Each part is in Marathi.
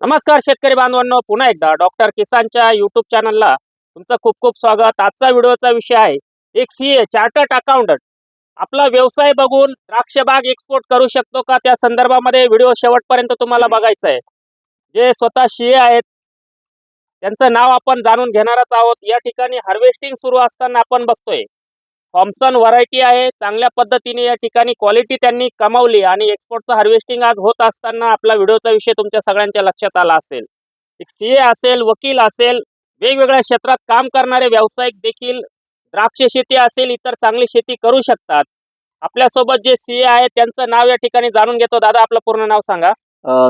नमस्कार शेतकरी बांधवांनो पुन्हा एकदा डॉक्टर किसानच्या युट्यूब चॅनलला तुमचं खूप खूप स्वागत. आजचा व्हिडिओचा विषय आहे एक सी ए चार्टर्ड अकाउंटंट. आपला व्यवसाय बघून द्राक्ष बाग एक्सपोर्ट करू शकतो का? त्या संदर्भामध्ये व्हिडिओ शेवटपर्यंत तुम्हाला बघायचा आहे. जे स्वतः सी ए आहेत त्यांचं नाव आपण जाणून घेणारच आहोत. या ठिकाणी हार्वेस्टिंग सुरू असताना आपण बघतोय थॉम्सन व्हरायटी आहे. चांगल्या पद्धतीने या ठिकाणी क्वालिटी त्यांनी कमावली आणि एक्सपोर्टचं हार्वेस्टिंग आज होत असताना आपला व्हिडिओचा विषय तुमच्या सगळ्यांच्या लक्षात आला असेल. एक सी ए असेल वकील असेल वेगवेगळ्या क्षेत्रात काम करणारे व्यावसायिक देखील द्राक्ष शेती असेल इतर चांगली शेती करू शकतात. आपल्यासोबत जे सी ए आहेत त्यांचं नाव या ठिकाणी जाणून घेतो. दादा आपलं पूर्ण नाव सांगा.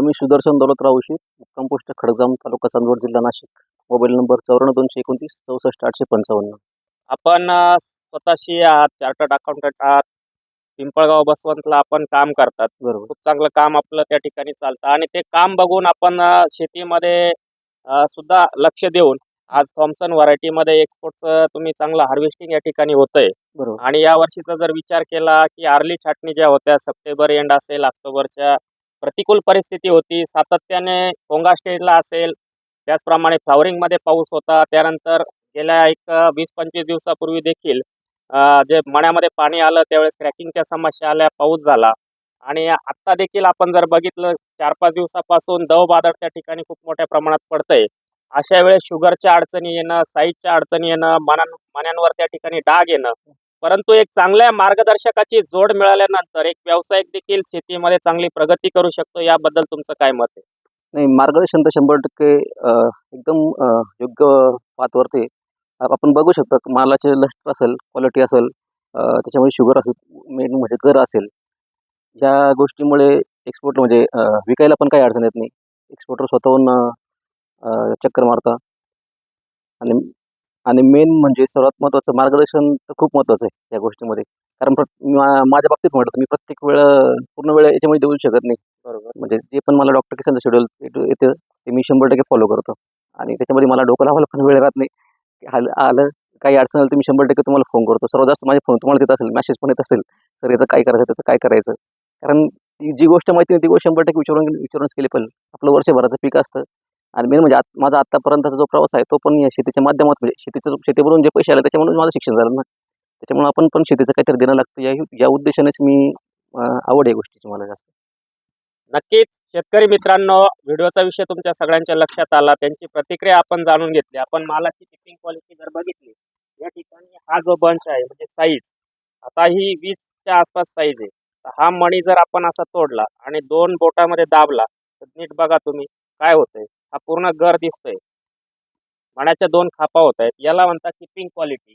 मी सुदर्शन दौलतराव उशी मुक्काम पोस्ट खडगाम तालुका चांदवड जिल्हा नाशिक. मोबाईल नंबर चौऱ्याण्णव दोनशे एकोणतीस चौसष्ट आठशे पंचावन्न. आपण अं, स्वतः सी ए आहात चार्टर्ड अकाउंटंट आहात पिंपळगाव बसवंतला आपण काम करतात. बरोबर. खूप चांगलं काम आपलं त्या ठिकाणी चालतं आणि ते काम बघून आपण शेतीमध्ये सुद्धा लक्ष देऊन आज थॉम्सन व्हरायटीमध्ये एक्सपोर्टचं तुम्ही चांगलं हार्वेस्टिंग या ठिकाणी होतंय. बरोबर. आणि या वर्षीचा जर विचार केला की आर्ली छाटणी ज्या होत्या सप्टेंबर एंड असेल ऑक्टोबरच्या प्रतिकूल परिस्थिती होती सातत्याने पोंगा स्टेजला असेल त्याचप्रमाणे फ्लॉवरिंगमध्ये पाऊस होता त्यानंतर गेल्या एक वीस पंचवीस दिवसापूर्वी देखील जे मण्यामध्ये पाणी आलं त्यावेळेस क्रॅकिंगच्या समस्या आल्या पाऊस झाला. आणि आत्ता देखील आपण जर बघितलं चार पाच दिवसापासून दव बादळ त्या ठिकाणी खूप मोठ्या प्रमाणात पडतंय. अशा वेळेस शुगरच्या अडचणी येणं साईजच्या अडचणी येणं मनां मण्यांवर त्या ठिकाणी डाग येणं. परंतु एक चांगल्या मार्गदर्शकाची जोड मिळाल्यानंतर एक व्यावसायिक देखील शेतीमध्ये चांगली प्रगती करू शकतो याबद्दल तुमचं काय मत आहे? नाही मार्गदर्शन तर शंभर टक्के एकदम योग्य पातवरती आपण बघू शकतो मालाचे लष्टर असेल क्वालिटी असेल त्याच्यामध्ये शुगर असेल मेन म्हणजे गर असेल. या गोष्टीमुळे एक्सपोर्ट म्हणजे विकायला पण काही अडचण येत नाही. एक्सपोर्टर स्वतःहून चक्कर मारता. आणि आणि मेन म्हणजे सर्वात महत्त्वाचं मार्गदर्शन तर खूप महत्त्वाचं आहे या गोष्टीमध्ये. कारण माझ्या बाबतीत म्हटलं तर मी प्रत्येक वेळ पूर्ण वेळ याच्यामध्ये देऊ शकत नाही. बरोबर. म्हणजे जे पण मला डॉक्टर किसन शेड्यूल येतं ते मी शंभर टक्के फॉलो करतो. आणि त्याच्यामध्ये मला डोकं लावायला पण वेळ राहत नाही. आलं आलं काही अडचण आलं तर मी शंभर टक्के तुम्हाला फोन करतो. सर्वात जास्त माझे फोन तुम्हाला देत असेल मॅसेज पण येत असेल. सर याचं काय करायचं त्याचं काय करायचं? कारण ती जी गोष्ट माहिती नाही ती गोष्ट शंभर टक्के विचारून विचारूनच केली पाहिजे. आपलं वर्षभराचं पीक असतं. आणि मेन म्हणजे आत- माझा आत्तापर्यंतचा जो प्रवास आहे तो पण या शेतीच्या माध्यमात म्हणजे शेतीचं शेतीवरून जे पैसे आले त्याच्यामुळे माझं शिक्षण झालं ना. त्याच्यामुळे आपण पण शेतीचं काहीतरी देणं लागतं. या या उद्देशानेच मी आवड आहे गोष्टीची मला जास्त. नक्कीच शेतकरी मित्रांनो व्हिडिओचा विषय तुमच्या सगळ्यांच्या लक्षात आला. त्यांची प्रतिक्रिया आपण जाणून घेतली. आपण मालाची पिकिंग क्वालिटी जर बघितली या ठिकाणी हा जो बंच आहे म्हणजे साईज आता ही वीसच्या आसपास साईज आहे. तर हा मणी जर आपण असा तोडला आणि दोन बोटामध्ये दाबला तर नीट बघा तुम्ही काय होतंय. हा पूर्ण गर दिसतोय. मण्याच्या दोन खापा होत आहेत. याला म्हणतात किपिंग क्वालिटी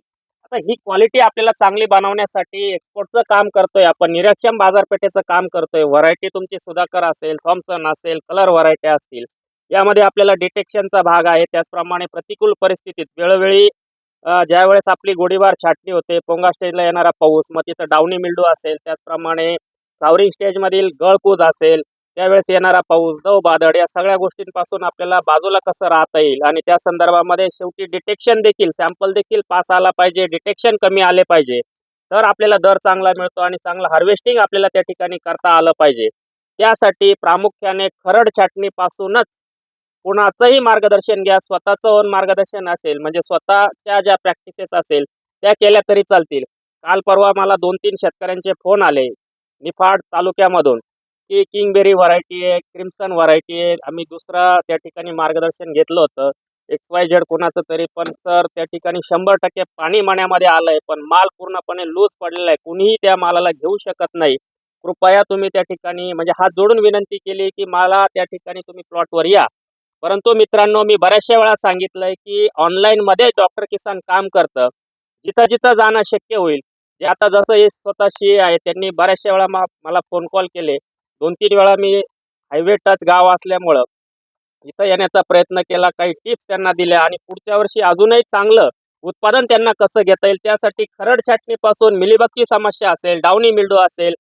आता ही क्वालिटी आपल्याला चांगली बनवण्यासाठी एक्सपोर्टचं काम करतोय आपण. निरक्षम बाजारपेठेचं काम करतोय. व्हरायटी तुमची सुधाकर असेल थॉम्सन असेल कलर व्हरायटी असतील. यामध्ये आपल्याला डिटेक्शनचा भाग आहे. त्याचप्रमाणे प्रतिकूल परिस्थितीत वेळोवेळी ज्यावेळेस आपली गोळीबार छाटणी होते पोंगा स्टेजला येणारा पाऊस मग तिथं डावणी मिल्डू असेल. त्याचप्रमाणे सावरिंग स्टेजमधील गळकूज असेल. त्यावेळेस येणारा पाऊस दव बादळ या सगळ्या गोष्टींपासून आपल्याला बाजूला कसं राहता येईल? आणि त्या संदर्भामध्ये शेवटी डिटेक्शन देखील सॅम्पल देखील पास आला पाहिजे डिटेक्शन कमी आले पाहिजे. तर आपल्याला दर चांगला मिळतो आणि चांगलं हार्वेस्टिंग आपल्याला त्या ठिकाणी करता आलं पाहिजे. त्यासाठी प्रामुख्याने खरड छाटणीपासूनच कुणाचंही मार्गदर्शन घ्या. स्वतःचं ओन मार्गदर्शन असेल म्हणजे स्वतःच्या ज्या प्रॅक्टिसेस असेल त्या केल्या तरी चालतील. काल परवा मला दोन तीन शेतकऱ्यांचे फोन आले निफाड तालुक्यामधून. की किंगबेरी व्हरायटी आहे क्रिम्सन व्हरायटी आहे. आम्ही दुसरा त्या ठिकाणी मार्गदर्शन घेतलं होतं. एक्स वाय झेड कोणाचं तरी पण सर त्या ठिकाणी शंभर टक्के पाणी माण्यामध्ये आलंय पण माल पूर्णपणे लूज पडलेला आहे. कुणीही त्या मालाला घेऊ शकत नाही. कृपया तुम्ही त्या ठिकाणी म्हणजे हात जोडून विनंती केली की मला त्या ठिकाणी तुम्ही प्लॉटवर या. परंतु मित्रांनो मी बऱ्याचशा वेळा सांगितलंय की ऑनलाईनमध्ये डॉक्टर किसान काम करतं. जिथं जिथं जाणं शक्य होईल. जे आता जसं हे स्वतःशी आहे त्यांनी बऱ्याचशा वेळा मला फोन कॉल केले. दोन तीन वेळा मी हायवे टच गाव असल्यामुळं इथं येण्याचा प्रयत्न केला काही टिप्स त्यांना दिल्या आणि पुढच्या वर्षी अजूनही चांगलं उत्पादन त्यांना कसं घेता येईल त्यासाठी खरड छाटणीपासून मिलीबगची समस्या असेल डावणी मिल्डो असेल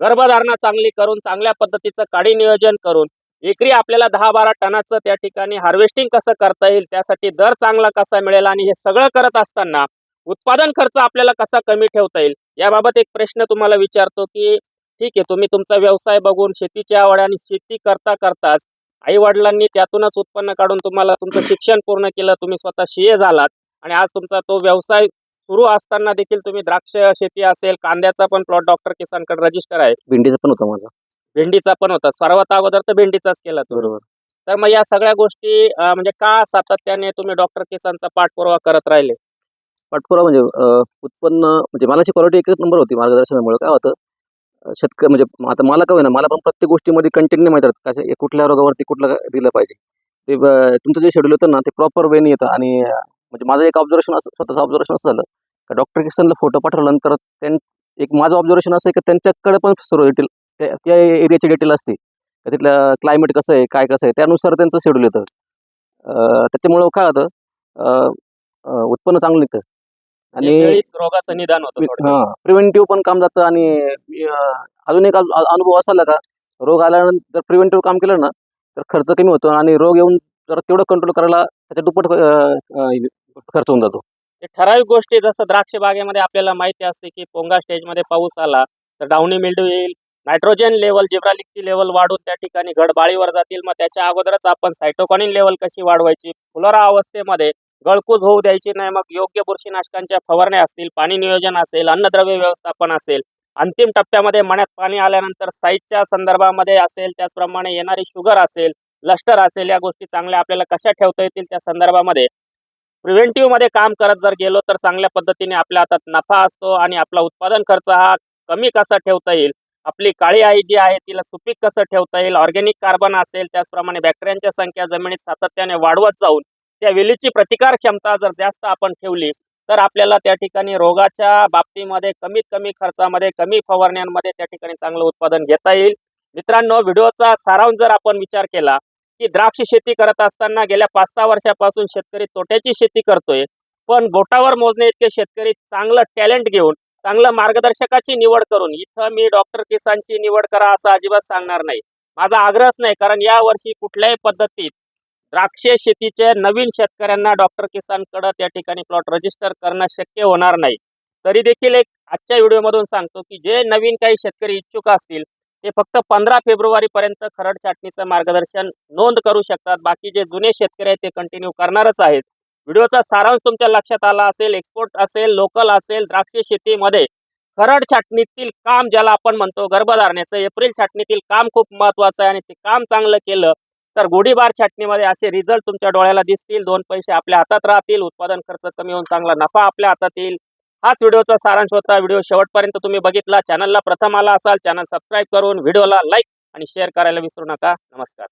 गर्भधारणा चांगली करून चांगल्या पद्धतीचं काडी नियोजन करून एकरी आपल्याला दहा बारा टनाचं त्या ठिकाणी हार्वेस्टिंग कसं करता येईल त्यासाठी दर चांगला कसा मिळेल आणि हे सगळं करत असताना उत्पादन खर्च आपल्याला कसा कमी ठेवता येईल याबाबत एक प्रश्न तुम्हाला विचारतो की ठीक आहे तुम्ही तुमचा व्यवसाय बघून शेतीची आवड आणि शेती करता करताच आई वडिलांनी त्यातूनच उत्पन्न काढून तुम्हाला तुमचं शिक्षण पूर्ण केलं तुम्ही स्वतः सीए झालात आणि आज तुमचा तो व्यवसाय सुरू असताना देखील तुम्ही द्राक्ष शेती असेल कांद्याचा पण प्लॉट डॉक्टर किसानकडे रजिस्टर आहे. भेंडीचं पण होतं माझं. भेंडीचा पण होता. सर्वात अगोदर तर भेंडीचाच केला बरोबर. तर मग या सगळ्या गोष्टी म्हणजे का सातत्याने तुम्ही डॉक्टर किसानचा पाठपुरावा करत राहिले? पाठपुरा म्हणजे उत्पन्न म्हणजे मालाची क्वालिटी एकच नंबर होती मार्गदर्शनामुळे. काय होतं? शेतक म्हणजे आता मला काय होईना मला पण प्रत्येक गोष्टीमध्ये कंटिन्यू नाही माहिती राहत कशा कुठल्या रोगावरती कुठलं दिलं पाहिजे. ते तुमचं जे शेड्यूल होतं ना ते प्रॉपर वेने येतं. आणि म्हणजे माझं एक ऑब्झर्वेशन असं स्वतःचं ऑब्झर्वेशन असं झालं. का डॉक्टर किसनला फोटो पाठवल्यानंतर त्यां एक माझं ऑब्झर्वेशन असं आहे की त्यांच्याकडे पण सर्व डिटेल त्या त्या एरियाची डिटेल असते. का तिथलं क्लायमेट कसं आहे काय कसं आहे त्यानुसार त्यांचं शेड्यूल येतं. त्याच्यामुळं काय होतं उत्पन्न चांगलं निघतं. आणि वेळीच रोगाचं निदान होतं थोडक्यात. हा प्रिव्हेंटिव्ह पण काम जातं आणि अं, अजून एक अनुभव असा आला का रोग आल्यानंतर प्रिव्हेंटिव्ह काम केलं ना तर खर्च कमी होतो आणि रोग येऊन जर तेवढं कंट्रोल करायला त्याच्या दुप्पट अं, अं, खर्च होऊन जातो ते ठराविक गोष्टी जसं द्राक्ष बागेमध्ये आपल्याला माहिती असते की पोंगा स्टेजमध्ये पाऊस आला तर डाऊनी मिल्ड्यू येईल नायट्रोजन लेवल जिब्रालिकची लेवल वाढून त्या ठिकाणी घडबाळीवर जातील मग त्याच्या अगोदरच आपण सायटोकॉनिन लेवल कशी वाढवायची फुलोरा अवस्थेमध्ये गळकूज होऊ द्यायची नाही मग योग्य बुरशीनाशकांच्या फवारण्या असतील पाणी नियोजन असेल अन्नद्रव्य व्यवस्थापन असेल अंतिम टप्प्यामध्ये मण्यात पाणी आल्यानंतर साईजच्या संदर्भामध्ये असेल त्याचप्रमाणे येणारी शुगर असेल लष्टर असेल या गोष्टी चांगल्या आपल्याला कशा ठेवता येतील त्या संदर्भामध्ये प्रिव्हेंटिव्हमध्ये काम करत जर गेलो तर चांगल्या पद्धतीने आपल्या हातात नफा असतो आणि आपला उत्पादन खर्च हा कमी कसा ठेवता येईल? आपली काळी आई जी आहे तिला सुपीक कसं ठेवता येईल? ऑर्गॅनिक कार्बन असेल त्याचप्रमाणे बॅक्टेरियांच्या संख्या जमिनीत सातत्याने वाढवत जाऊन त्या वेलीची प्रतिकार क्षमता जर जास्त आपण ठेवली तर आपल्याला त्या ठिकाणी रोगाच्या बाबतीमध्ये कमीत कमी खर्चामध्ये कमी फवारण्यांमध्ये त्या ठिकाणी चांगलं उत्पादन घेता येईल. मित्रांनो व्हिडिओचा सारांश जर आपण विचार केला की द्राक्ष शेती करत असताना गेल्या पाच सहा वर्षापासून शेतकरी तोट्याची शेती करतोय पण बोटावर मोजणे इतके शेतकरी चांगलं टॅलेंट घेऊन चांगलं मार्गदर्शकाची निवड करून इथं मी डॉक्टर किसानची निवड करा असं अजिबात सांगणार नाही. माझा आग्रहच नाही कारण या वर्षी कुठल्याही पद्धतीत द्राक्ष शेतीचे नवीन शेतकऱ्यांना डॉक्टर किसानकडं त्या ठिकाणी प्लॉट रजिस्टर करणं शक्य होणार नाही. तरी देखील एक आजच्या व्हिडिओमधून सांगतो की जे नवीन काही शेतकरी इच्छुक असतील ते फक्त पंधरा फेब्रुवारीपर्यंत खरड छाटणीचं मार्गदर्शन नोंद करू शकतात. बाकी जे जुने शेतकरी आहेत ते कंटिन्यू करणारच आहेत. व्हिडिओचा सारांश तुमच्या लक्षात आला असेल एक्सपोर्ट असेल लोकल असेल द्राक्ष शेतीमध्ये खरड छाटणीतील काम ज्याला आपण म्हणतो गर्भधारणेचं एप्रिल छाटणीतील काम खूप महत्वाचं आहे आणि ते काम चांगलं केलं तर गोडीबार छाटणीमध्ये असे रिझल्ट तुमच्या डोळ्याला दिसतील. दोन पैसे आपल्या हातात राहतील. उत्पादन खर्च कमी होऊन चांगला नफा आपल्या हातात येईल. हाच व्हिडिओचा सारांश होता. व्हिडिओ शेवटपर्यंत तुम्ही बघितला. चॅनलला प्रथम आला असाल चॅनल सबस्क्राईब करून व्हिडिओला लाईक आणि शेअर करायला विसरू नका. नमस्कार.